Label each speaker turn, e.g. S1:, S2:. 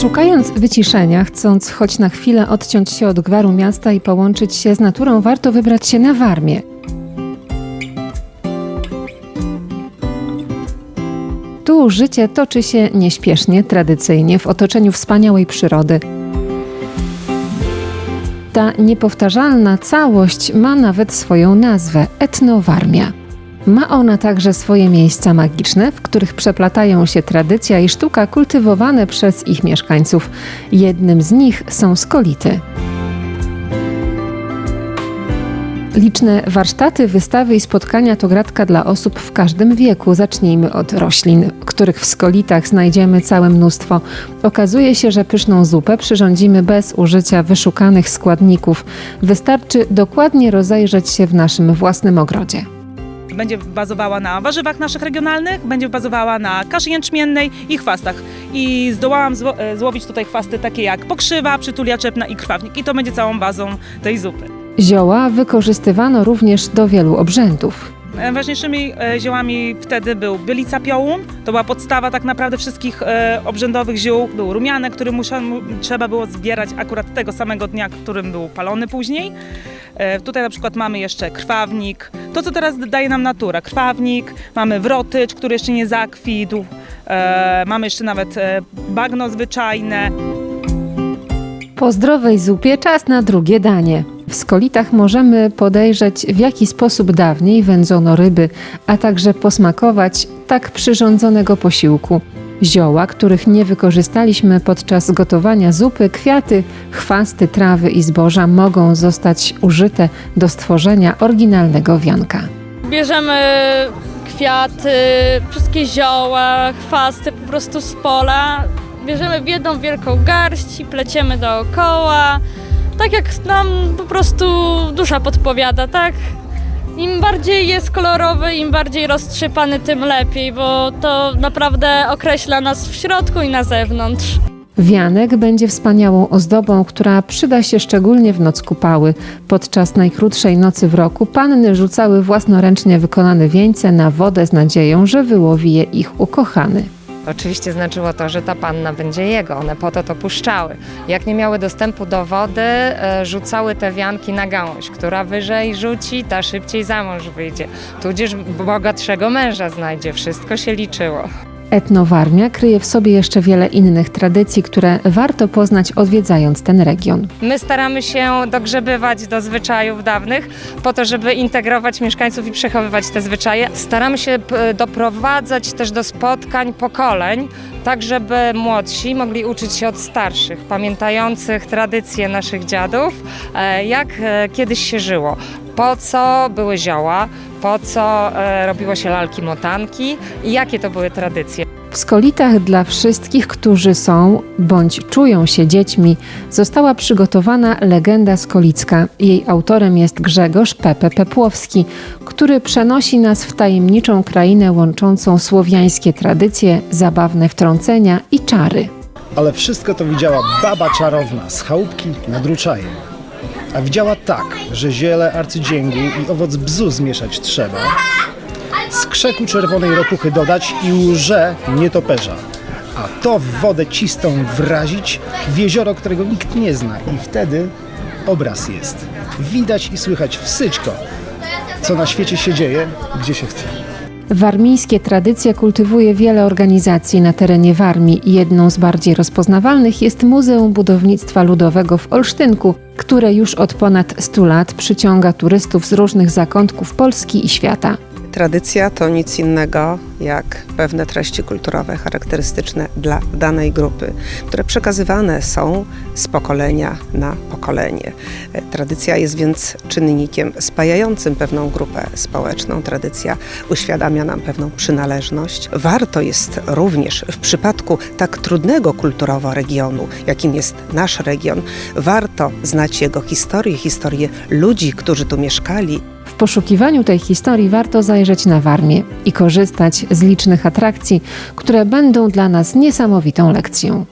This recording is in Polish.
S1: Szukając wyciszenia, chcąc choć na chwilę odciąć się od gwaru miasta i połączyć się z naturą, warto wybrać się na Warmię. Tu życie toczy się nieśpiesznie, tradycyjnie, w otoczeniu wspaniałej przyrody. Ta niepowtarzalna całość ma nawet swoją nazwę etnowarmia. Ma ona także swoje miejsca magiczne, w których przeplatają się tradycja i sztuka kultywowane przez ich mieszkańców. Jednym z nich są skolity. Liczne warsztaty, wystawy i spotkania to gratka dla osób w każdym wieku. Zacznijmy od roślin, których w skolitach znajdziemy całe mnóstwo. Okazuje się, że pyszną zupę przyrządzimy bez użycia wyszukanych składników. Wystarczy dokładnie rozejrzeć się w naszym własnym ogrodzie.
S2: Będzie bazowała na warzywach naszych regionalnych, będzie bazowała na kaszy jęczmiennej i chwastach. I zdołałam zło- e, złowić tutaj chwasty takie jak pokrzywa, przytulia czepna i krwawnik. I to będzie całą bazą tej zupy.
S1: Zioła wykorzystywano również do wielu obrzędów.
S2: Najważniejszymi e, ziołami wtedy był bylica piołun. To była podstawa tak naprawdę wszystkich e, obrzędowych ziół. Był rumianek, który musza, mu, trzeba było zbierać akurat tego samego dnia, którym był palony później. E, tutaj na przykład mamy jeszcze krwawnik. To, co teraz daje nam natura. Krwawnik, mamy wrotycz, który jeszcze nie zakwitł. E, mamy jeszcze nawet e, bagno zwyczajne.
S1: Po zdrowej zupie czas na drugie danie. W skolitach możemy podejrzeć, w jaki sposób dawniej wędzono ryby, a także posmakować tak przyrządzonego posiłku. Zioła, których nie wykorzystaliśmy podczas gotowania zupy, kwiaty, chwasty, trawy i zboża mogą zostać użyte do stworzenia oryginalnego wianka.
S3: Bierzemy kwiaty, wszystkie zioła, chwasty po prostu z pola. Bierzemy w jedną wielką garść i pleciemy dookoła. Tak jak nam po prostu dusza podpowiada, tak? Im bardziej jest kolorowy, im bardziej roztrzypany, tym lepiej, bo to naprawdę określa nas w środku i na zewnątrz.
S1: Wianek będzie wspaniałą ozdobą, która przyda się szczególnie w noc kupały. Podczas najkrótszej nocy w roku panny rzucały własnoręcznie wykonane wieńce na wodę z nadzieją, że wyłowi je ich ukochany.
S4: Oczywiście znaczyło to, że ta panna będzie jego. One po to to puszczały. Jak nie miały dostępu do wody, e, rzucały te wianki na gałąź. Która wyżej rzuci, ta szybciej za mąż wyjdzie. Tudzież bogatszego męża znajdzie. Wszystko się liczyło.
S1: Etnowarmia kryje w sobie jeszcze wiele innych tradycji, które warto poznać odwiedzając ten region.
S4: My staramy się dogrzebywać do zwyczajów dawnych, po to, żeby integrować mieszkańców i przechowywać te zwyczaje. Staramy się doprowadzać też do spotkań pokoleń, tak żeby młodsi mogli uczyć się od starszych, pamiętających tradycje naszych dziadów, e, jak e, kiedyś się żyło. Po co były zioła, po co e, robiło się lalki motanki i jakie to były tradycje.
S1: W skolitach dla wszystkich, którzy są bądź czują się dziećmi, została przygotowana legenda skolicka. Jej autorem jest Grzegorz Pepe Pepłowski, który przenosi nas w tajemniczą krainę łączącą słowiańskie tradycje, zabawne wtrącenia i czary.
S5: Ale wszystko to widziała baba czarowna z chałupki nad Ruczajem. A widziała tak, że ziele arcydzięgu i owoc bzu zmieszać trzeba, z krzeku czerwonej ropuchy dodać i łże nietoperza. A to w wodę czystą wrazić w jezioro, którego nikt nie zna. I wtedy obraz jest. Widać i słychać wsyćko, co na świecie się dzieje, gdzie się chce.
S1: Warmińskie tradycje kultywuje wiele organizacji na terenie Warmii. Jedną z bardziej rozpoznawalnych jest Muzeum Budownictwa Ludowego w Olsztynku, które już od ponad 100 lat przyciąga turystów z różnych zakątków Polski i świata.
S6: Tradycja to nic innego jak pewne treści kulturowe charakterystyczne dla danej grupy, które przekazywane są z pokolenia na pokolenie. E, Tradycja jest więc czynnikiem spajającym pewną grupę społeczną. Tradycja uświadamia nam pewną przynależność. Warto jest również w przypadku tak trudnego kulturowo regionu, jakim jest nasz region, warto znać jego historię, historię ludzi, którzy tu mieszkali,
S1: W poszukiwaniu tej historii warto zajrzeć na Warmię i korzystać z licznych atrakcji, które będą dla nas niesamowitą lekcją.